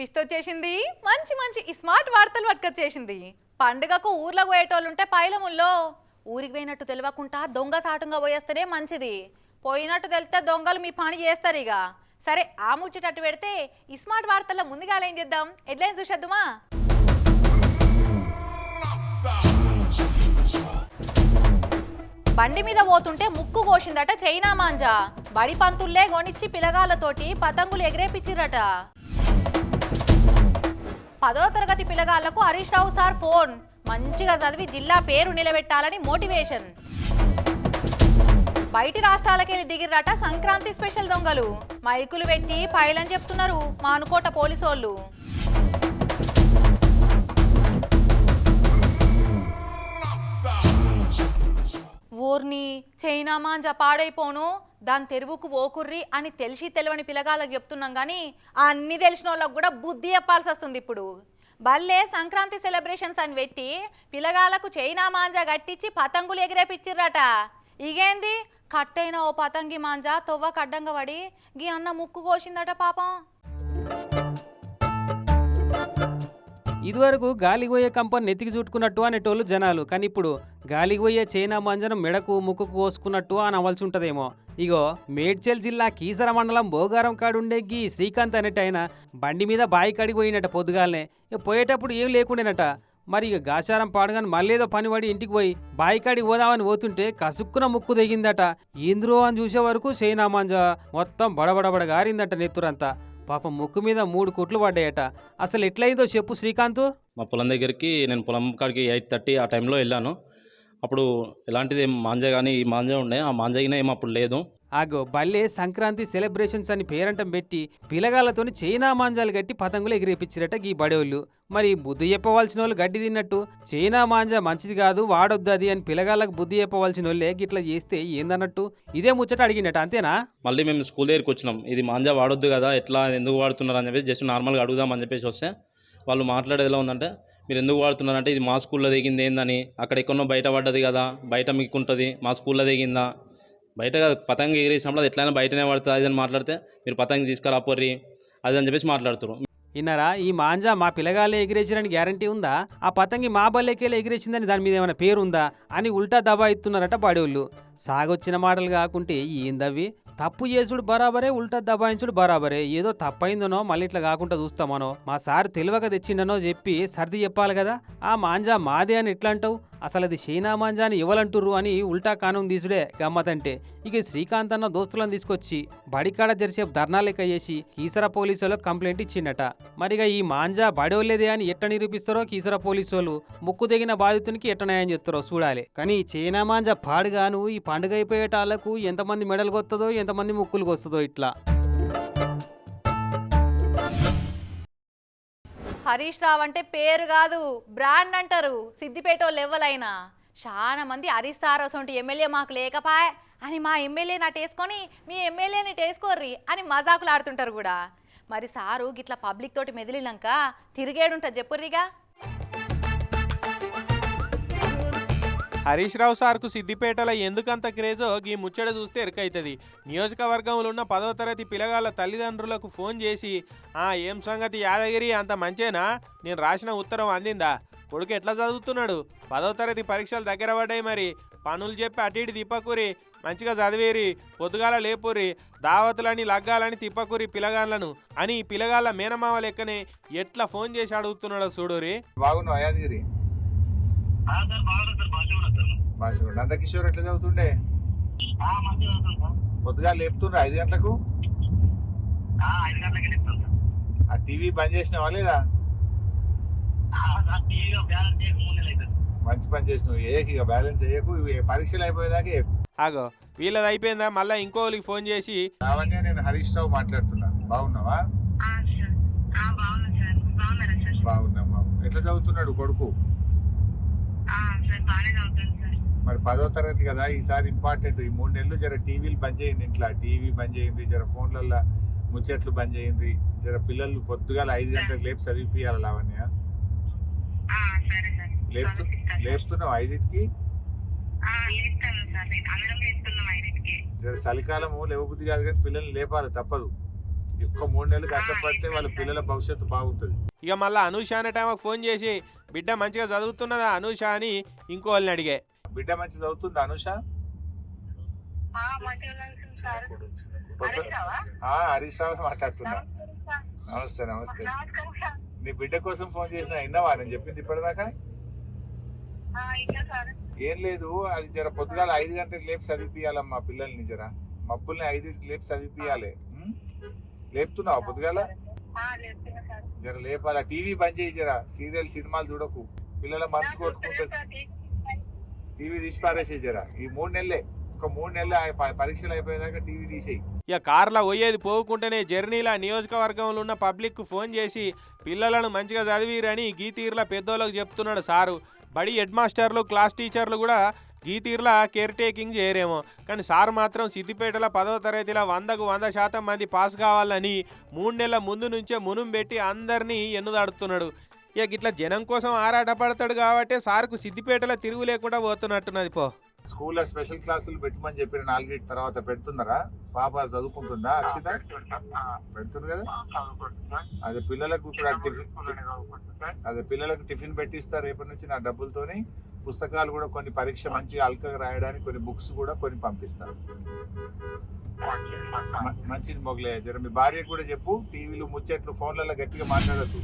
Twist వచ్చేసింది. మంచి మంచి స్మార్ట్ వార్తలు పట్టుకొచ్చేసింది. పండుగకు ఊర్లో పోయేటోళ్ళుంటే పైలముల్లో. ఊరికి పోయినట్టు తెలియకుండా దొంగ సాటంగా పోయేస్తేనే మంచిది. పోయినట్టు తెలితే దొంగలు మీ పని చేస్తారు ఇక. సరే ఆ ముచ్చేటట్టు పెడితే ఈ స్మార్ట్ వార్తల్లో ముందుగా ఏం చేద్దాం? హెడ్లైన్ చూసేద్దామా? బండి మీద పోతుంటే ముక్కు కోసిందట చైనా మాంజా. బడి పంతుల్లే గొనిచ్చి పిలగాళ్ళతోటి పతంగులు ఎగిరేపిచ్చిరట పదో తరగతి పిల్లగాళ్ళకు హరీష్ రావు సార్ ఫోన్. మంచిగా చదివి జిల్లా పేరు నిలబెట్టాలని మోటివేషన్. బయటి రాష్ట్రాలకెళ్ళి దిగిరట సంక్రాంతి స్పెషల్ దొంగలు. మైకులు పెట్టి పైలని చెప్తున్నారు మానుకోట పోలీసోళ్ళు. ఊర్ని చైనా అని పాడైపోను దాని తెరువుకు ఓకుర్రి అని తెలిసి తెలివని పిల్లగాళ్ళకి చెప్తున్నాం కానీ అన్ని తెలిసిన వాళ్ళకి కూడా బుద్ధి చెప్పాల్సి వస్తుంది ఇప్పుడు. భలే సంక్రాంతి సెలబ్రేషన్స్ అని పెట్టి పిల్లగాళ్ళకు చైనా మాంజా కట్టించి పతంగులు ఎగిరేపిచ్చిర్రట. ఇగేంది? కట్టైన ఓ పతంగి మాంజా తొవ్వ కడ్డంగా పడి గీ అన్న ముక్కు కోసిందట పాపం. ఇదివరకు గాలిగోయే కంపెనీ నెత్తికి చుట్టుకున్నట్టు అనేటోళ్ళు జనాలు. కానీ ఇప్పుడు గాలికి పోయే చైనా మంజనం మెడకు ముక్కుకు కోసుకున్నట్టు అని అవలసి ఉంటుందేమో ఇగో మేడ్చల్ జిల్లా కీసర మండలం భోగారం కాడుండే గీ శ్రీకాంత్ అనేటైన బండి మీద బాయి కాడికి పోయినట పొద్దుగాలనే. ఇక పోయేటప్పుడు ఏం లేకుండేనట. మరి ఇక గాశారం పాడగాని మళ్ళేదో పని పడి ఇంటికి పోయి బాయికాడి పోదామని పోతుంటే కసుక్కున ముక్కు తెగిందట. ఏంద్రో అని చూసే వరకు చైనా మంజ మొత్తం బడబడబడ గారిందట నెత్తురంతా. పాపం ముక్కు మీద మూడు కోట్లు పడ్డాయట. అసలు ఎట్లయిందో చెప్పు శ్రీకాంత్. మా పొలం దగ్గరికి నేను పొలం కాడికి ఎయిట్ థర్టీ ఆ టైంలో వెళ్ళాను. అప్పుడు ఎలాంటిది ఏం కానీ ఈ మాంజ ఉండే ఆ మాంజాగిన ఏం అప్పుడు లేదు. ఆగో బల్లే సంక్రాంతి సెలబ్రేషన్స్ అని పేరంటం పెట్టి పిలగాళ్ళతోని చైనా మాంజాలు కట్టి పతంగులు ఎగిరేపించారట గీ బడేవాళ్ళు. మరి బుద్ధి చెప్పవలసిన వాళ్ళు గడ్డి తిన్నట్టు చైనా మాంజా మంచిది కాదు వాడొద్దు అది అని పిలగాళ్ళకు బుద్ధి చెప్పవలసిన వాళ్ళే గిట్లా చేస్తే ఏందన్నట్టు ఇదే ముచ్చట అడిగినట్ట అంతేనా? మళ్ళీ మేము స్కూల్ దగ్గరికి వచ్చినాం. ఇది మాంజా వాడొద్దు కదా ఎట్లా ఎందుకు వాడుతున్నారు అని చెప్పేసి జస్ట్ నార్మల్గా అడుగుదామని చెప్పేసి వస్తే వాళ్ళు మాట్లాడేది ఎలా ఉందంటే మీరు ఎందుకు వాడుతున్నారంటే ఇది మా స్కూల్లో దిగింది ఏందని అక్కడ ఎక్కడో బయట పడ్డది కదా బయట మీకు ఉంటుంది మా స్కూల్లో దిగిందా బయట కాదు, పతంగి ఎగిరేసినప్పుడు అది ఎట్లయినా బయటనే పడుతుంది అది అని మాట్లాడితే మీరు పతంగి తీసుకురాపోర్రి అది అని చెప్పేసి మాట్లాడుతారు ఇన్నారా ఈ మాంజా మా పిల్లగాళ్ళే ఎగిరేసిరని గ్యారంటీ ఉందా? ఆ పతంగి మా బల్లెకేలే ఎగిరేసిందని దాని మీద ఏమైనా పేరు ఉందా అని ఉల్టా దబా ఇస్తున్నారట బాడేవాళ్ళు సాగొచ్చిన మాటలు కాకుంటే ఏందవి తప్పు చేసుడు బరాబరే ఉల్టా దబాయించుడు బరాబరే. ఏదో తప్పైందనో మళ్ళీ ఇట్లా కాకుండా చూస్తామనో. మా సార్ తెలివక తెచ్చిండనో చెప్పి సర్ది చెప్పాలి కదా. ఆ మాంజా మాదే అని ఎట్లా అంటావు అసలు అది షైనా మాంజా అని ఇవ్వలంటుర్రు అని ఉల్టా కానం తీసుడే గమ్మతంటే. ఇక శ్రీకాంత్ అన్న దోస్తులను తీసుకొచ్చి బడికాడ జరిసేపు ధర్నా లెక్క చేసి కీసర పోలీసులో వాళ్ళకి కంప్లైంట్ ఇచ్చిండట. మరిగా ఈ మాంజా బడవలేదే అని ఎట్ట నిరూపిస్తారో కీసర పోలీసు వాళ్ళు ముక్కు తెగిన బాధితునికి ఎట్ట న్యాయం చేస్తారో చూడాలి. కానీ ఈ చైనా మాంజా పాడుగాను ఈ పండుగ అయిపోయేటాళ్ళకు ఎంతమంది మెడలు కొత్తదో ఎంతమంది ముక్కులు కొస్తుందో ఇట్లా. హరీష్ రావు అంటే పేరు కాదు బ్రాండ్ అంటారు. సిద్దిపేట వాళ్ళు చాలా మంది హరీష్ సార్ అసొంటి ఎమ్మెల్యే మాకు లేకపాయ్ అని మా ఎమ్మెల్యే నాటేసుకొని మీ ఎమ్మెల్యేని టేసుకోర్రి అని మజాకులు ఆడుతుంటారు కూడా. మరి సారు గిట్లా పబ్లిక్ తోటి మెదిలినాక తిరిగేడుంటారు చెప్పుర్రిగా? హరీష్ రావు సార్కు సిద్దిపేటలో ఎందుకంత క్రేజో గీ ముచ్చట చూస్తే ఎరుకైతుంది నియోజకవర్గంలో ఉన్న పదో తరగతి పిల్లగాళ్ళ తల్లిదండ్రులకు ఫోన్ చేసి ఆ ఏం సంగతి యాదగిరి అంత మంచేనా? నేను రాసిన ఉత్తరం అందిందా? కొడుకు ఎట్లా చదువుతున్నాడు? పదో తరగతి పరీక్షలు దగ్గర పడ్డాయి మరి. పనులు చెప్పి అటు ఇటు తిప్పకూరి మంచిగా చదివేరి పొద్దుగాల లేపురి దావతులని లగ్గాలని తిప్పకూరి పిలగాళ్ళను అని పిలగాళ్ళ మేనమావ మేనమామ లెక్కనే ఎట్లా ఫోన్ చేసి అడుగుతున్నాడో చూడురి. బాగున్నావు యాదగిరి. బాగా నందకిషోర్ ఎట్లా చదువుతుండే? పొద్దుగా లేపుతుండ్రా ఐదు గంటలకు? ఆ టీవీ బంద్ చేసినావా లేదా? మంచి పని చేసినావు. ఏకి ఇక బ్యాలెన్స్ వేయకు ఇవి పరీక్షలు అయిపోయేదాకా. ఆగో వీళ్ళది అయిపోయిందా? మళ్ళీ ఇంకోళ్ళకి ఫోన్ చేసి లావణ్య నేను హరీష్ రావు మాట్లాడుతున్నా. బాగున్నావా? బాగున్నామా ఎట్లా చదువుతున్నాడు కొడుకు? మరి పదో తరగతి కదా ఈసారి ఇంపార్టెంట్ ఈ మూడు నెలలు జర టీవీలు బంద్ చేయండి ఇంట్లో. టీవీ బంద్ చేయండి జర ఫోన్లల్లో ముచ్చట్లు బంద్ చేయండి. జర పిల్లలు పొద్దుగాల ఐదు గంటలకు లేపు చదివిపియాలి లావణ్య? లేపుతు లేపుతున్నావు ఐదింటికి. జర చలికాలము లేవబుద్ధి కాదు కానీ పిల్లల్ని లేపాలి తప్పదు. ఒక్క మూడు నెలలు కష్టపడితే వాళ్ళ పిల్లల భవిష్యత్తు బాగుంటుంది ఇక మళ్ళీ అనూష అనే టైంకి ఫోన్ చేసి బిడ్డ మంచిగా చదువుతున్నదా అనూష అని ఇంకో వాళ్ళని అడిగే బిడ్డ మంచి చదువుతుంది అనుష. హరీష్ రావా? మాట్లాడుతున్నా నమస్తే నమస్తే. నీ బిడ్డ కోసం ఫోన్ చేసిన విన్నావా నేను చెప్పింది ఇప్పటిదాకా ఆ, ఇంకా సార్. ఏం లేదు అది జర పొద్దుగాల ఐదు గంటలకు లేపి చదివిపియాలమ్మా పిల్లల్ని జర మబ్బుల్ని ఐదు లేపి చదివిపియాలి? లేపుతున్నావా పొద్దుగాల? ఆ, లేపుతున్నా సార్. జర లేపాల? టీవీ బంద్ చేయి జర సీరియల్ సినిమాలు చూడకు. పిల్లల మనసు కొట్టుకుంటుంది. టీవీ తీసి పారేసే జర ఈ మూడు నెలలే. ఒక మూడు నెలలు పరీక్షలు అయిపోయేదాకా టీవీ తీసేయి. ఇక కార్లో పోయేది పోకుంటేనే జర్నీలా నియోజకవర్గంలో ఉన్న పబ్లిక్ ఫోన్ చేసి పిల్లలను మంచిగా చదివిరని గీతీర్ల పెద్దోళ్ళకి చెప్తున్నాడు సారు. బడి హెడ్ మాస్టర్లు క్లాస్ టీచర్లు కూడా గీతీర్ల కేర్ టేకింగ్ చేయరేమో. కానీ సార్ మాత్రం సిద్దిపేటలో పదవ తరగతిలో వందకు వంద శాతం మంది పాస్ కావాలని మూడు నెలల ముందు నుంచే మునుం పెట్టి అందరినీ ఎన్నుదాడుతున్నాడు. ఇక ఇట్లా జనం కోసం ఆరాటపడతాడు కాబట్టి సార్కు సిద్దిపేటలో తిరుగు లేకుండా పోతున్నట్టున్నది పో. స్కూల్లో స్పెషల్ క్లాసులు పెట్టమని చెప్పిన నాలుగింటి తర్వాత పెడుతున్నారా? పాప చదువుకుంటుందా? అక్షిత? పెడుతుంది కదా? అదే పిల్లలకు ఇప్పుడు అదే పిల్లలకు టిఫిన్ పెట్టిస్తా రేపటి నుంచి నా డబ్బులతోని. పుస్తకాలు కూడా కొన్ని పరీక్ష మంచిగా అల్కగా రాయడానికి కొన్ని బుక్స్ కూడా కొన్ని పంపిస్తారు. మంచిది మొగలే జర. మీ భార్య కూడా చెప్పు టీవీలు ముచ్చట్లు ఫోన్లలో గట్టిగా మాట్లాడద్దు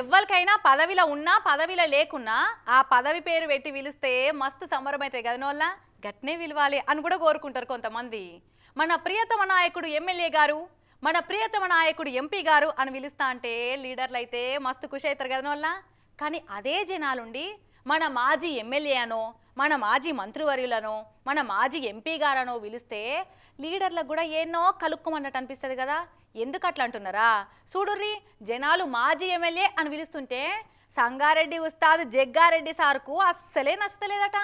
ఎవ్వరికైనా పదవిలో ఉన్నా పదవిలో లేకున్నా ఆ పదవి పేరు పెట్టి పిలిస్తే మస్తు సంబరం అవుతాయి కదా వల్ల గట్నే విలువాలి అని కూడా కోరుకుంటారు కొంతమంది. మన ప్రియతమ నాయకుడు ఎమ్మెల్యే గారు మన ప్రియతమ నాయకుడు ఎంపీ గారు అని పిలుస్తా అంటే లీడర్లు అయితే మస్తు ఖుషి అవుతారు కదా వల్ల కానీ అదే జనాలుండి మన మాజీ ఎమ్మెల్యే అనో మన మాజీ మంత్రివర్యులనో మన మాజీ ఎంపీ గారనో పిలిస్తే లీడర్లకు కూడా ఎన్నో కలుక్కుమన్నట్టు అనిపిస్తుంది కదా. ఎందుకు అట్లా అంటున్నారా? చూడుర్రి జనాలు మాజీ ఎమ్మెల్యే అని పిలుస్తుంటే సంగారెడ్డి ఉస్తాద్ జగ్గారెడ్డి సార్కు అస్సలే నచ్చలేదట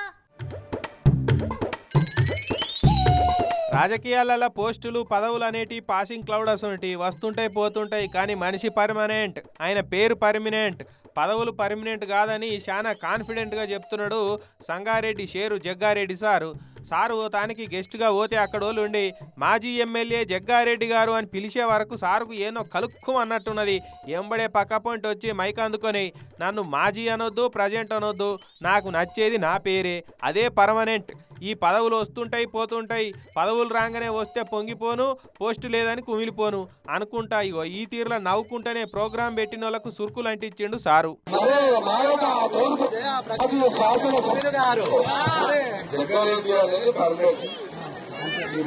రాజకీయాలలో పోస్టులు పదవులు అనేటి పాసింగ్ క్లౌడ్ అసొంటి వస్తుంటాయి పోతుంటాయి కానీ మనిషి పర్మనెంట్ ఆయన పేరు పర్మనెంట్. పదవులు పర్మనెంట్ కాదని చాలా కాన్ఫిడెంట్గా చెప్తున్నాడు సంగారెడ్డి షేరు జగ్గారెడ్డి సారు. సారు తానికి గెస్ట్గా పోతే అక్కడ వాళ్ళు ఉండి మాజీ ఎమ్మెల్యే జగ్గారెడ్డి గారు అని పిలిచే వరకు సారుకు ఏనో కలుక్కు అన్నట్టున్నది. ఎంబడే పక్క పాయింట్ వచ్చి మైక్ అందుకొని నన్ను మాజీ అనొద్దు ప్రజెంట్ అనొద్దు నాకు నచ్చేది నా పేరే అదే పర్మనెంట్. ఈ పదవులు వస్తుంటాయి పోతుంటాయి పదవులు రాగానే వస్తే పొంగిపోను పోస్టు లేదని కుమిలిపోను అనుకుంటా. ఇగో ఈ తీరులో నవ్వుకుంటేనే ప్రోగ్రాం పెట్టిన వాళ్ళకు సురుకులు అంటించిండు సారు. అన్నారు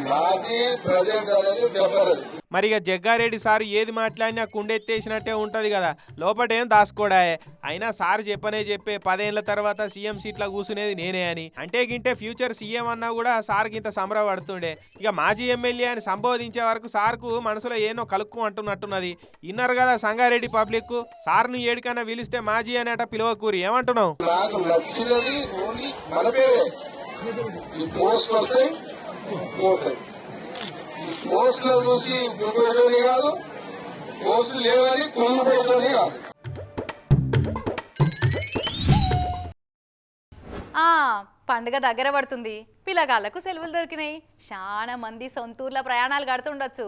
మాజీ ప్రజెంట్ అనేది టెంపరీ మరి ఇక జగ్గారెడ్డి సార్ ఏది మాట్లాడినా కుండెత్తేసినట్టే ఉంటుంది కదా. లోపటేం దాసుకోడాయే అయినా సార్ చెప్పనే చెప్పే పదేళ్ళ తర్వాత సీఎం సీట్లో కూసునేది నేనే అని. అంటే గింటే ఫ్యూచర్ సీఎం అన్నా కూడా సార్కి ఇంత సంబరపడుతుండే ఇక మాజీ ఎమ్మెల్యే అని సంబోధించే వరకు సార్కు మనసులో ఏనో కలుక్కు అంటున్నట్టున్నది. ఇన్నారు కదా సంగారెడ్డి పబ్లిక్ సార్ను ఏడికన్నా పిలిస్తే మాజీ అనేట పిలవకూరి. ఏమంటున్నావు? ఈ పోస్ట్ వస్తే పోస్టులు చూసి గురిపెట్టని కాదు పోస్టులు లేవని కుంగిపోతుంది కాదు. ఆ పండుగ దగ్గర పడుతుంది. పిల్లగాళ్ళకు సెలవులు దొరికినాయి. చాలా మంది సొంతూర్ల ప్రయాణాలు కడుతుండొచ్చు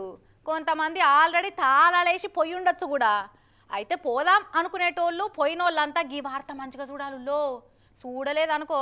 కొంతమంది ఆల్రెడీ తాళాలేసి పోయి ఉండొచ్చు కూడా. అయితే పోదాం అనుకునేటోళ్ళు పోయినోళ్ళంతా గీ వార్త మంచిగా చూడాలుల్లో చూడలేదనుకో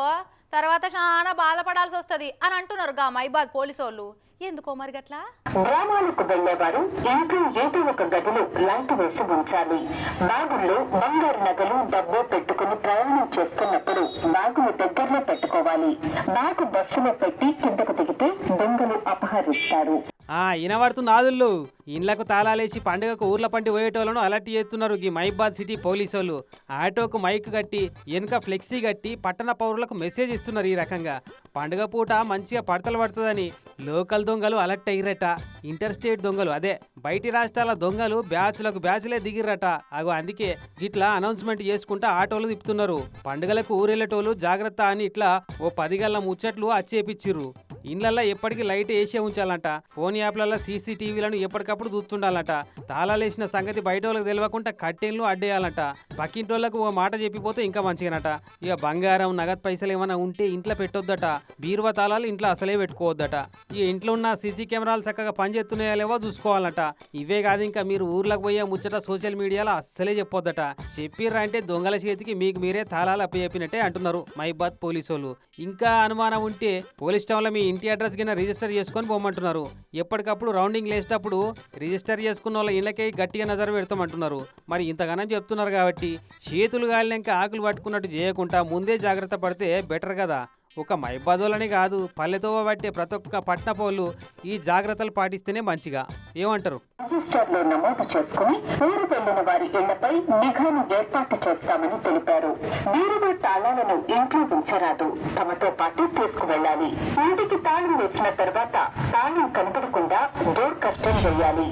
తర్వాత చాలా బాధపడాల్సి వస్తుంది అని అంటున్నారు గా మైబాద్ పోలీసు వాళ్ళు ఎందుకో మరి గట్లా? గ్రామాలకు వెళ్ళేవారు ఇంట్లో ఏదో ఒక గదిలో లైట్ వేసి ఉంచాలి. బ్యాగుల్లో బంగారు నగలు డబ్బు పెట్టుకుని ప్రయాణం చేస్తున్నప్పుడు బ్యాగును దగ్గరలో పెట్టుకోవాలి. బ్యాగు బస్సులో పెట్టి కిందకు దిగితే దొంగలు అపహరిస్తారు. ఆ ఇనబడుతున్న ఆదుళ్ళు ఇండ్లకు తాళాలేసి పండుగకు ఊర్ల పంటి పోయేటోళ్ళను అలర్ట్ చేస్తున్నారు ఈ మైబాద్ సిటీ పోలీసు వాళ్ళు ఆటోకు మైక్ కట్టి వెనుక ఫ్లెక్సీ కట్టి పట్టణ పౌరులకు మెసేజ్ ఇస్తున్నారు ఈ రకంగా. పండుగ పూట మంచిగా పడతలు పడుతుందని లోకల్ దొంగలు అలర్ట్ అయ్యిరట ఇంటర్ స్టేట్ దొంగలు అదే బయటి రాష్ట్రాల దొంగలు బ్యాచ్లకు బ్యాచ్లే దిగిర్రట. అగో అందుకే ఇట్లా అనౌన్స్మెంట్ చేసుకుంటా ఆటోలు తిప్పుతున్నారు. పండుగలకు ఊరెళ్ళేటోళ్ళు జాగ్రత్త అని ఇట్లా ఓ పదిగల్ల ముచ్చట్లు అచ్చేపిచ్చిర్రు. ఇండ్లల్లో ఎప్పటికీ లైట్ వేసే ఉంచాలంట. ఫోన్ యాప్లలో సీసీటీవీలను ఎప్పటికప్పుడు అప్పుడప్పుడు చూస్తుండాలట. తాళాలేసిన సంగతి బయట వాళ్ళకి తెలియకుండా కట్టెళ్ళు అడ్డేయాలట. పక్కింటి వాళ్ళకు ఓ మాట చెప్పిపోతే ఇంకా మంచిగానట. ఇక బంగారం నగదు పైసలు ఏమైనా ఉంటే ఇంట్లో పెట్టొద్దట. బీరువా తాళాలు ఇంట్లో అసలే పెట్టుకోవద్దట. ఇక ఇంట్లో ఉన్న సీసీ కెమెరాలు చక్కగా పనిచేస్తున్నాయా లేవో చూసుకోవాలట. ఇవే కాదు ఇంకా మీరు ఊర్లకు పోయే ముచ్చట సోషల్ మీడియాలో అస్సలే చెప్పొద్దట. చెప్పిర్రా అంటే దొంగల చేతికి మీకు మీరే తాళాలు అప్పచెప్పినట్టే అంటున్నారు మైబాద్ పోలీసు వాళ్ళు ఇంకా అనుమానం ఉంటే పోలీస్ స్టేషన్లో మీ ఇంటి అడ్రస్ కింద రిజిస్టర్ చేసుకొని పోమంటున్నారు. ఎప్పటికప్పుడు రౌండింగ్ లేసేటప్పుడు రిజిస్టర్ చేసుకున్న వాళ్ళ ఇళ్ళకే గట్టిగా నజర పెడతామంటున్నారు. మరి ఇంతగానం చెప్తున్నారు కాబట్టి చేతులు గాలినాక ఆకులు పట్టుకున్నట్టు చేయకుండా ముందే జాగ్రత్త పడితే బెటర్ కదా. ఒక మైబాదోలని కాదు పల్లెతో పట్టే ప్రతి ఒక్క పట్టణపోళ్ళు ఈ జాగ్రత్తలు పాటిస్తేనే మంచిగా. ఏమంటారు? రిజిస్టర్లో నమోదు చేసుకుని ఊరు వెళ్ళిన వారి ఇళ్ళపై నిఘాను ఏర్పాటు చేస్తామని తెలిపారు. వీరుడు తాళాలను ఇంట్లో ఉంచరాదు. తమతో పాటు తీసుకువెళ్ళాలి ఇంటికి తాళం వేసిన తర్వాత తాళం కనపడకుండా డోర్ కర్టెన్ వేయాలి.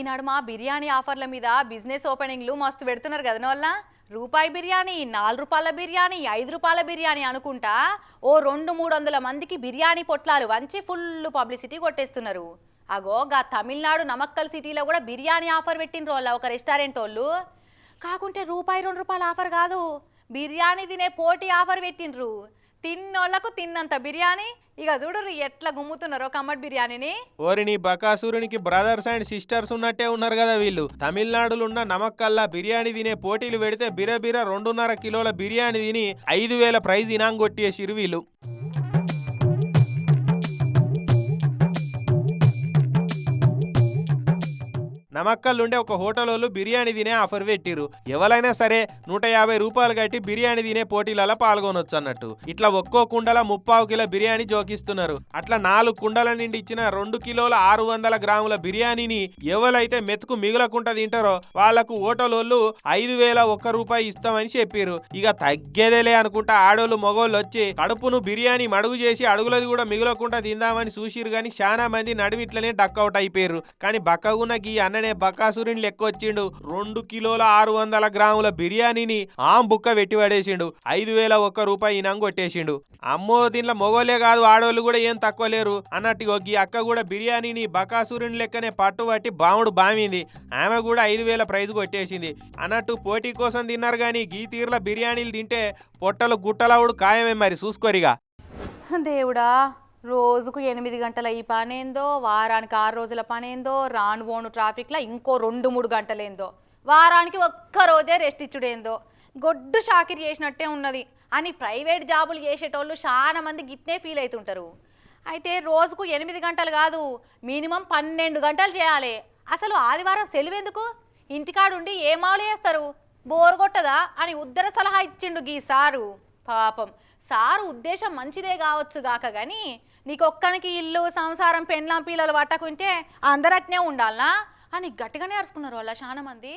ఈనాడు మా బిర్యానీ ఆఫర్ల మీద బిజినెస్ ఓపెనింగ్లు మస్తు పెడుతున్నారు కదా వల్ల రూపాయి బిర్యానీ నాలుగు రూపాయల బిర్యానీ ఐదు రూపాయల బిర్యానీ అనుకుంటా ఓ రెండు మూడు వందల మందికి బిర్యానీ పొట్లాలు వంచి ఫుల్ పబ్లిసిటీ కొట్టేస్తున్నారు. అగో గా తమిళనాడు నమక్కల్ సిటీలో కూడా బిర్యానీ ఆఫర్ పెట్టిండ్రు వాళ్ళ ఒక రెస్టారెంట్ వాళ్ళు. కాకుంటే రూపాయి రెండు రూపాయల ఆఫర్ కాదు. బిర్యానీ తినే పోటీ ఆఫర్ పెట్టిండ్రు. తిన్నోళ్ళకు తిన్నంత బిర్యానీ ఇక చూడరు ఎట్లా గుమ్ముతున్నారో కమ్మట్ బిర్యానీని? ఓరిని బకాసురునికి బ్రదర్స్ అండ్ సిస్టర్స్ ఉన్నట్టే ఉన్నారు కదా వీళ్ళు. తమిళనాడులో ఉన్న నమక్కల్లా బిర్యానీ తినే పోటీలు పెడితే బిరబిర రెండున్నర కిలోల బిర్యానీ తిని ఐదు వేల ప్రైజ్ ఇనాం కొట్టేసిరు వీళ్ళు. నమక్కల్లుండే ఒక హోటల్ వాళ్ళు బిర్యానీ తినే ఆఫర్ పెట్టిరు ఎవరైనా సరే నూట యాభై రూపాయలు కట్టి బిర్యానీ తినే పోటీలలో పాల్గొనొచ్చు అన్నట్టు ఇట్లా ఒక్కో కుండల ముప్పావు కిలో బిర్యానీ జోకిస్తున్నారు. అట్లా నాలుగు కుండల నుండి ఇచ్చిన రెండు కిలోల ఆరు వందల గ్రాముల బిర్యానీని ఎవరైతే మెతుకు మిగులకుండా తింటారో వాళ్ళకు హోటల్ వాళ్ళు ఐదు వేల ఒక్క రూపాయి ఇస్తామని చెప్పారు ఇక తగ్గేదేలే అనుకుంటా ఆడోళ్ళు మగోళ్ళు వచ్చి కడుపును బిర్యానీ మడుగు చేసి అడుగులది కూడా మిగులకుండా తిందామని చూసిరు కానీ చాలా మంది నడుమిట్లనే డక్అవుట్ అయిపోయారు కానీ బక్కగున్న గీ అన్ననే బకాసురుని లెక్క వచ్చిండు రెండు కిలోల ఆరు వందల గ్రాముల బిర్యానీని ఆం బుక్క పెట్టి పడేసిండు. ఐదు వేల ఒక్క రూపాయి ఇనాం కొట్టేసిండు. అమ్మో దీంట్లో మొగోలే కాదు ఆడవాళ్ళు కూడా ఏం తక్కువ లేరు. అన్నట్టు ఈ అక్క కూడా బిర్యానీని బకాసురుని లెక్కనే పట్టుబట్టి బాముడు బామింది. ఆమె కూడా ఐదు వేల ప్రైజ్ కొట్టేసింది. అన్నట్టు పోటీ కోసం తిన్నారు కానీ గీ తీర్ల బిర్యానీలు తింటే పొట్టలు గుట్టలవుడు ఖాయమే మరి చూసుకోరిగా. దేవుడా రోజుకు ఎనిమిది గంటల ఈ పనేందో వారానికి ఆరు రోజుల పనేందో రాను ఓను ట్రాఫిక్లో ఇంకో రెండు మూడు గంటలేందో. వారానికి ఒక్క రోజే రెస్ట్ ఇచ్చుడేందో. గొడ్డు షాకిరి చేసినట్టే ఉన్నది. అని ప్రైవేట్ జాబులు చేసేటోళ్ళు చాలా మంది గిట్నే ఫీల్ అవుతుంటారు అయితే రోజుకు ఎనిమిది గంటలు కాదు మినిమం పన్నెండు గంటలు చేయాలి. అసలు ఆదివారం సెలవు ఎందుకు ఇంటికాడుండి ఏ చేస్తారు? బోర్ కొట్టదా? అని ఉద్దర సలహా ఇచ్చిండు గీ సారు. పాపం. సారు ఉద్దేశం మంచిదే కావచ్చు గాక కానీ నీకు ఒక్కనికి ఇల్లు సంసారం పెండ్లాం పిల్లలు పట్టకుంటే అందరట్నే ఉండాలనా? అని గట్టిగానే అరుచుకున్నారు వాళ్ళ చాలా మంది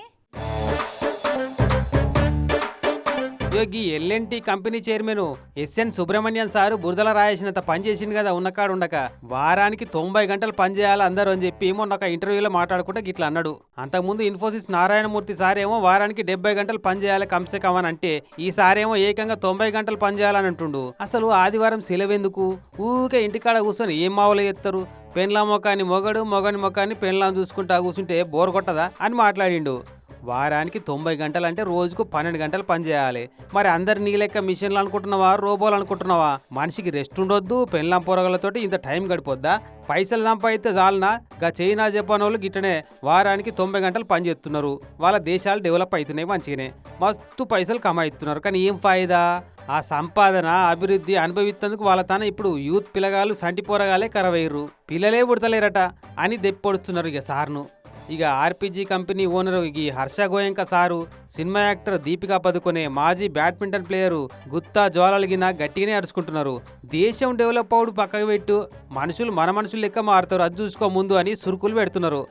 ఉద్యోగి LNT company chairman SN Subrahmanyam sir బురదల రాయేసినంత పనిచేసింది కదా ఉన్నకాడు ఉండక. వారానికి తొంభై గంటలు పనిచేయాలి అందరూ అని చెప్పి మొన్న ఒక ఇంటర్వ్యూలో మాట్లాడుకుంటే గిట్లా అన్నాడు. అంతకుముందు ఇన్ఫోసిస్ నారాయణమూర్తి సారేమో వారానికి డెబ్బై గంటలు పని చేయాలి కంసే అని అంటే ఈ సారేమో ఏకంగా తొంభై గంటలు పనిచేయాలని అంటుండు. అసలు ఆదివారం సెలవెందుకు? ఊకే ఇంటికాడ కూర్చొని ఏం మావులు చేస్తారు పెన్లా మొఖాన్ని మొగడు మొగని మొఖాన్ని పెన్లాం చూసుకుంటా కూర్చుంటే బోర్ కొట్టదా? అని మాట్లాడిండు. వారానికి తొంభై గంటలు అంటే రోజుకు పన్నెండు గంటలు పనిచేయాలి మరి అందరు నీ లెక్క మిషన్లు అనుకుంటున్నావా? రోబోలు అనుకుంటున్నావా? మనిషికి రెస్ట్ ఉండొద్దు పెళ్ళం పొరగలతోటి ఇంత టైం గడిపోద్దా? పైసలు సంపాదిస్తే చాలనా? గా చైనా జపాన్ వాళ్ళు గిట్టనే వారానికి తొంభై గంటలు పని చేస్తున్నారు. వాళ్ళ దేశాలు డెవలప్ అవుతున్నాయి మంచిగానే. మస్తు పైసలు కమాయిస్తున్నారు. కానీ ఏం ఫాయిదా? ఆ సంపాదన అభివృద్ధి అనుభవిస్తేందుకు వాళ్ళ తన ఇప్పుడు యూత్ పిల్లగాళ్ళు సంటి పోరగాలే కరవయ్యరు పిల్లలే పుడతలేరట అని దెప్పొడుస్తున్నారు ఇక సార్ను. ఇక ఆర్పీజీ కంపెనీ ఓనరు ఈ Harsh Goenka sir cinema actor Deepika Padukone మాజీ బ్యాడ్మింటన్ ప్లేయరు గుత్తా జ్వాలలిగిన గట్టిగానే అరుచుకుంటున్నారు. దేశం డెవలప్ అవుడు పక్కకు పెట్టు మనుషులు మన మనుషులు లెక్క మారుతారు అది చూసుకో ముందు అని సురుకులు పెడుతున్నారు.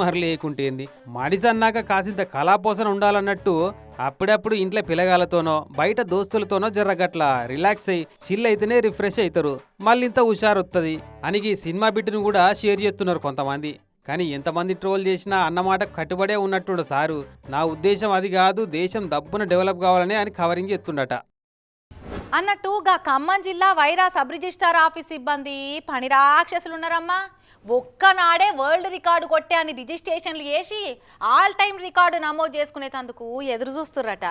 మరి లేకుంటేంది మడిసి అన్నాక కాసింత కళాపోసన ఉండాలన్నట్టు అప్పుడప్పుడు ఇంట్లో పిల్లగాలతోనో బయట దోస్తులతోనో జరగట్లా రిలాక్స్ అయ్యి చిల్ అయితేనే రిఫ్రెష్ అవుతారు మళ్ళీ ఇంత హుషారు వస్తుంది అని ఈ సినిమా బిడ్డను కూడా షేర్ చేస్తున్నారు కొంతమంది. కానీ ఎంతమంది ట్రోల్ చేసినా అన్నమాట కట్టుబడే ఉన్నట్టుండు సారు. నా ఉద్దేశం అది కాదు దేశం దబ్బున డెవలప్ కావాలని ఆయన కవరింగ్ చేస్తుండట. అన్నట్టుగా ఖమ్మం జిల్లా వైరా సబ్ రిజిస్టార్ ఆఫీస్ సిబ్బంది పని రాక్షసులు ఉన్నారమ్మా ఒక్కనాడే వరల్డ్ రికార్డు కొట్టే అని రిజిస్ట్రేషన్లు చేసి ఆల్ టైం రికార్డు నమోదు చేసుకునేటందుకు ఎదురు చూస్తుర్రట.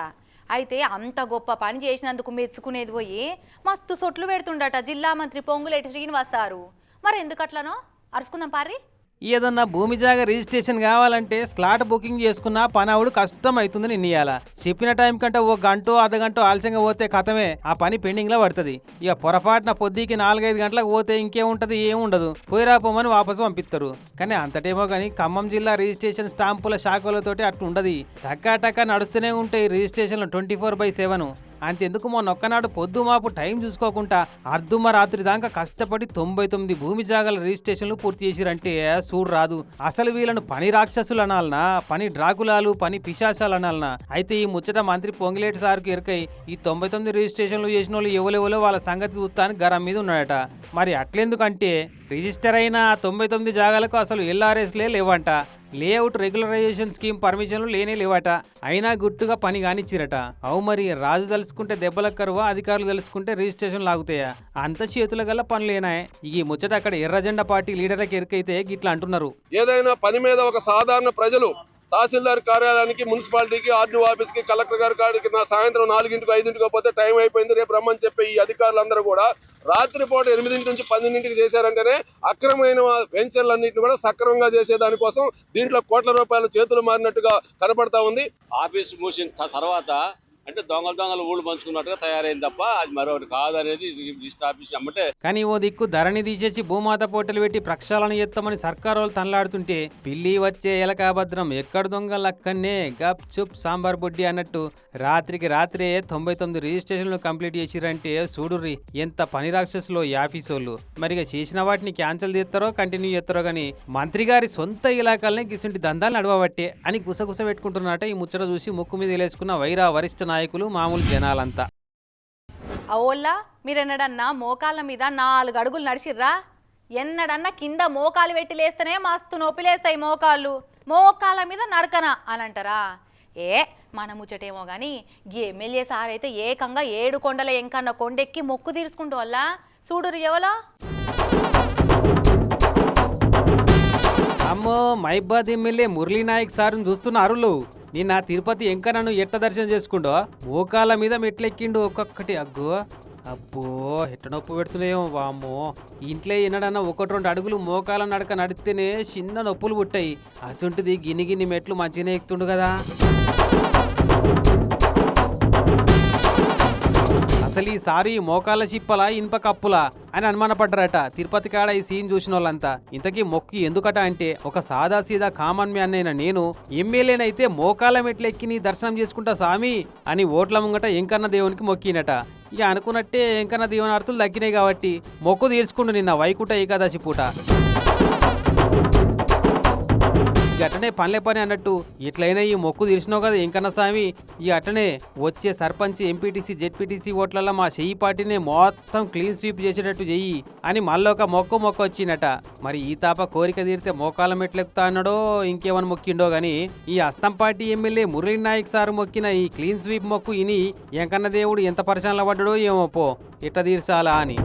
అయితే అంత గొప్ప పని చేసినందుకు మెచ్చుకునేది పోయి మస్తు సొట్లు పెడుతుండట జిల్లా మంత్రి పొంగులేటి శ్రీనివాస్ సారు. మరి ఎందుకట్లనో అరుచుకుందాం పారి ఏదన్నా భూమి జాగా రిజిస్ట్రేషన్ కావాలంటే స్లాట్ బుకింగ్ చేసుకున్నా పనవుడు కష్టం అవుతుంది నిన్నయాల చెప్పిన టైం కంటే ఓ గంట అర్ధగంట ఆలస్యంగా పోతే కథమే. ఆ పని పెండింగ్లో పడుతుంది. ఇక పొరపాటున పొద్దుకి నాలుగైదు గంటలకు పోతే ఇంకేముంటది ఏముండదు. పోయిరాపోమని వాపసు పంపిస్తారు కానీ అంతటేమో కానీ ఖమ్మం జిల్లా రిజిస్ట్రేషన్ స్టాంపుల శాఖలతోటి అట్టు ఉండదు టక్కా టక్కా నడుస్తూనే ఉంటాయి రిజిస్ట్రేషన్లు ట్వంటీ ఫోర్ బై సెవెన్. అంతెందుకు మొన్న ఒక్కనాడు పొద్దు మాపు టైం చూసుకోకుండా అర్ధుమ రాత్రి దాకా కష్టపడి తొంభై తొమ్మిది భూమి జాగాల రిజిస్ట్రేషన్లు పూర్తి చేసిరంటే చూడు రాదు. అసలు వీళ్ళను పని రాక్షసులు అనాలనా? పని డ్రాకులాలు పని పిశాచాలు అనాలనా? అయితే ఈ ముచ్చట మంత్రి పొంగిలేటి సార్కి ఇరకై ఈ తొంభై తొమ్మిది రిజిస్ట్రేషన్లు చేసిన వాళ్ళు ఎవరెవరో వాళ్ళ సంగతి చూస్తానికి గరం మీద ఉన్నాడట. మరి అట్లెందుకంటే రిజిస్టర్ అయిన తొంభై తొమ్మిది జాగాలకు అసలు ఎల్ఆర్ఎస్లే లేవంట. లేఅవుట్ రెగ్యులరైజేషన్ స్కీమ్ పర్మిషన్లు లేనే లేవట. అయినా గుట్టుగా పని కానిచ్చిరట. అవు మరి రాజు తలుసుకుంటే దెబ్బల కరువు అధికారులు తెలుసుకుంటే రిజిస్ట్రేషన్ లాగుతాయా? అంత చేతుల గల పనులేనాయ్ ఈ ముచ్చట అక్కడ ఎర్రజెండా పార్టీ లీడర్కి ఎరుకైతే గిట్లా అంటున్నారు. ఏదైనా పని మీద ఒక సాధారణ ప్రజలు తహసీల్దార్ కార్యాలయానికి మున్సిపాలిటీకి ఆర్డీ ఆఫీస్కి కలెక్టర్ గారి కాడికి నా సాయంత్రం నాలుగింటికి ఐదింటికి పోతే టైం అయిపోయింది రేపు రమ్మని చెప్పి ఈ అధికారులందరూ కూడా రాత్రిపూట ఎనిమిదింటి నుంచి పన్నెండింటికి చేశారంటేనే అక్రమమైన వెంచర్లన్నింటిని కూడా సక్రమంగా చేసే దానికోసం దీంట్లో కోట్ల రూపాయలు చేతులు మారినట్టుగా కనపడతా ఉంది. ఆఫీస్ మూసిన తర్వాత అంటే దొంగలు దొంగలు ఊళ్ళు పంచుకున్నట్టుగా తయారైంది తప్ప అది మరొకటి కాదనేది రిజిస్టర్ ఆఫీస్ అమ్మటే కానీ ఓ దిక్కు ధరణి తీసేసి భూమాత పోటీలు పెట్టి ప్రక్షాళన చేస్తామని సర్కారు వాళ్ళు తనలాడుతుంటే పిల్లి వచ్చే ఎలకాభద్రం ఎక్కడ దొంగలు అక్కడనే? గప్ చుప్ సాంబార్ బొడ్డి అన్నట్టు రాత్రికి రాత్రే తొంభై తొమ్మిది రిజిస్ట్రేషన్లు కంప్లీట్ చేసిరంటే చూడుర్రి ఎంత పని రాక్షసులో ఈ ఆఫీస్ వాళ్ళు మరి ఇక చేసిన వాటిని క్యాన్సిల్ చేస్తారో కంటిన్యూ చేస్తారో కానీ మంత్రి గారి సొంత ఇలాకాలనే గిసుంటి దందాలు నడవబట్టే అని గుసగుస పెట్టుకుంటున్నట్ట ఈ ముచ్చట చూసి ముక్కు మీద వేలేసుకున్న వైరా వరిష్ఠ నాయకులు మామూలు జనాలంతా. అవోల్లా మీరెన్నడన్నా మోకాళ్ళ మీద నాలుగు అడుగులు నడిచిర్రా? ఎన్నడన్నా కింద మోకాలు పెట్టి లేస్తేనే మస్తు నొప్పి లేస్తాయి మోకాళ్ళు. మోకాళ్ళ మీద నడకన అని అంటారా ఏ మన ముచ్చటేమో కానీ గీ ఎమ్మెల్యే సార్ అయితే ఏకంగా ఏడు కొండల ఎంకన్న కొండెక్కి మొక్కు తీర్చుకుంటూ వల్ల? చూడురు ఎవలో? అమ్మో మైబాద్ ఎమ్మెల్యే మురళీ నాయక్ సార్ని చూస్తున్న అరులు. నిన్న తిరుపతి ఇంకా నన్ను ఎట్ట దర్శనం చేసుకుండో మోకాళ్ళ మీద మెట్లెక్కిండు ఒక్కొక్కటి. అగ్గో అబ్బో ఎట్ట నొప్పి పెడుతున్నాయేమో వామ్మో. ఇంట్లో ఎన్నడన్నా ఒకటి రెండు అడుగులు మోకాల నడక నడిస్తేనే చిన్న నొప్పులు పుట్టాయి. అసుంటిది గిన్ని గిన్ని మెట్లు మంచిగానే ఎక్కుతుండు కదా. అసలు ఈసారి మోకాల చిప్పలా ఇనుప కప్పులా అని అనుమానపడ్డారట. తిరుపతి కాడ ఈ సీన్ చూసిన వాళ్ళంతా ఇంతకీ మొక్కి ఎందుకట అంటే ఒక సాదా సీదా కామన్ మ్యాన్ అయిన నేను ఎమ్మెల్యేనైతే మోకాల మెట్లెక్కి నీ దర్శనం చేసుకుంటా సామి అని ఓట్ల ముంగట ఎంకన్న దేవునికి మొక్కినట. ఇక అనుకున్నట్టే ఎంకన్న దీవనార్థులు దక్కినాయి కాబట్టి మొక్కు తీర్చుకుండు నిన్న వైకుంఠ ఏకాదశి పూట. ఇక అట్టనే పనిలే పని అన్నట్టు. ఇట్లయినా ఈ మొక్కు తీర్చినావు కదా ఇంకన్నా స్వామి ఈ అట్టనే వచ్చే సర్పంచ్ ఎంపీటీసీ జెడ్పీటీసీ ఓట్లలో మా చెయ్యి పార్టీని మొత్తం క్లీన్ స్వీప్ చేసేటట్టు చెయ్యి అని మళ్ళీ ఒక మొక్కు మొక్క వచ్చినట మరి ఈ తాప కోరిక తీరితే మోకాల మెట్లెక్కుతా అన్నాడో ఇంకేమని మొక్కిండో గాని ఈ అస్తం party MLA Murali Naik sir మొక్కిన ఈ క్లీన్ స్వీప్ మొక్కు ఇని ఎంకన్న దేవుడు ఎంత పరిచయంలో పడ్డాడో ఏమో పో. ఇట్ట తీర్చాలా అని.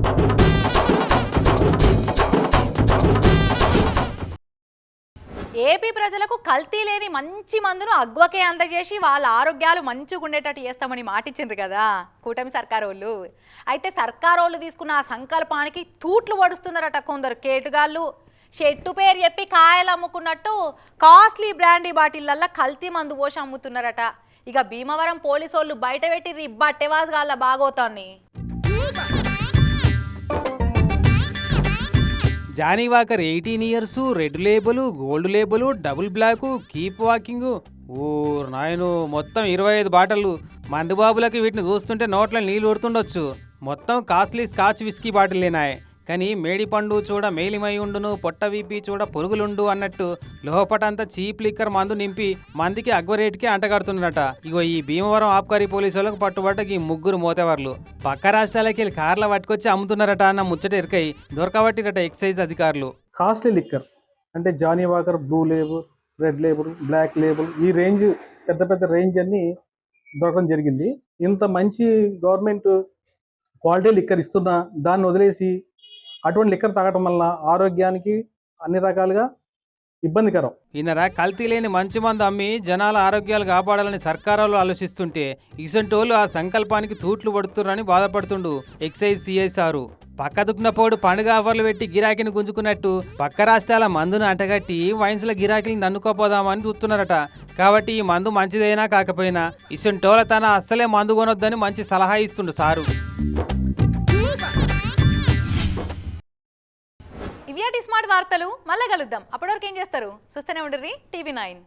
కల్తీ లేని మంచి మందును అగ్వకే అందజేసి వాళ్ళ ఆరోగ్యాలు మంచిగా ఉండేటట్టు చేస్తామని మాటిచ్చిండ్రు కదా కూటమి సర్కారోళ్ళు. అయితే సర్కారోళ్ళు తీసుకున్న ఆ సంకల్పానికి తూట్లు పడుస్తున్నారట కొందరు కేటుగాళ్ళు. చెట్టు పేరు చెప్పి కాయలు అమ్ముకున్నట్టు కాస్ట్లీ బ్రాండీ బాటిళ్ళల్లో కల్తీ మందు పోసి అమ్ముతున్నారట. ఇక భీమవరం పోలీసు వాళ్ళు బయట పెట్టి రిబ్బట్టెవాజ్ గాళ్ళ బాగోతాన్ని. Johnnie Walker eighteen years red label gold label double black keep walking. ఓ నాయను మొత్తం ఇరవై ఐదు బాటలు. మందుబాబులకి వీటిని చూస్తుంటే నోట్ల నీళ్ళు ఊడుతుండొచ్చు. మొత్తం కాస్ట్లీ స్కాచ్ విస్కీ బాటిల్లేనాయ్ కానీ మేడిపండు చూడ మేలిమై ఉండును పొట్ట వీపి చూడ పొరుగులుండు అన్నట్టు లోపటంతా చీప్ లిక్కర్ మందు నింపి మందికి అగ్వరేట్కి అంటగడుతున్నారట. ఇగో ఈ భీమవరం ఆబ్కారీ పోలీసు వాళ్ళకు పట్టుబట్ట ఈ ముగ్గురు మోతేవర్లు. పక్క రాష్ట్రాలకి వెళ్ళి కార్ల పట్టుకొచ్చి అమ్ముతున్నారట అన్న ముచ్చట ఇరకై దొరకబట్టిరట ఎక్సైజ్ అధికారులు. Costly liquor. అంటే Johnnie Walker blue label red label black label ఈ రేంజ్ పెద్ద పెద్ద రేంజ్ అన్ని దొరకడం జరిగింది. ఇంత మంచి గవర్నమెంట్ క్వాలిటీ లిక్కర్ ఇస్తున్నా దాన్ని వదిలేసి అటువంటి లిక్కర్ తాగటం వలన ఆరోగ్యానికి అన్ని రకాలుగా ఇబ్బందికరం. ఈయనరా కల్తీ లేని మంచి మందు అమ్మి జనాల ఆరోగ్యాలు కాపాడాలని సర్కారాలు ఆలోచిస్తుంటే ఇసంటోళ్ళు ఆ సంకల్పానికి తూట్లు పడుతున్నారని బాధపడుతుండు ఎక్సైజ్ సిఐ సారు. పక్క దుక్నపోడు పండుగ ఆఫర్లు పెట్టి గిరాకీని గుంజుకున్నట్టు పక్క రాష్ట్రాల మందును అంటగట్టి వైన్స్ల గిరాకీని నన్నుకోపోదామని చూస్తున్నారట. కాబట్టి ఈ మందు మంచిదైనా కాకపోయినా ఇసంటోళ్ళ తన అస్సలే మందు కొనొద్దని మంచి సలహా ఇస్తుండు సారు. దివ్య స్మార్ట్ వార్తలు మళ్ళీ కలుద్దాం. అప్పటివరకు ఏం చేస్తారు? చూస్తూనే ఉండరు టీవీ నైన్.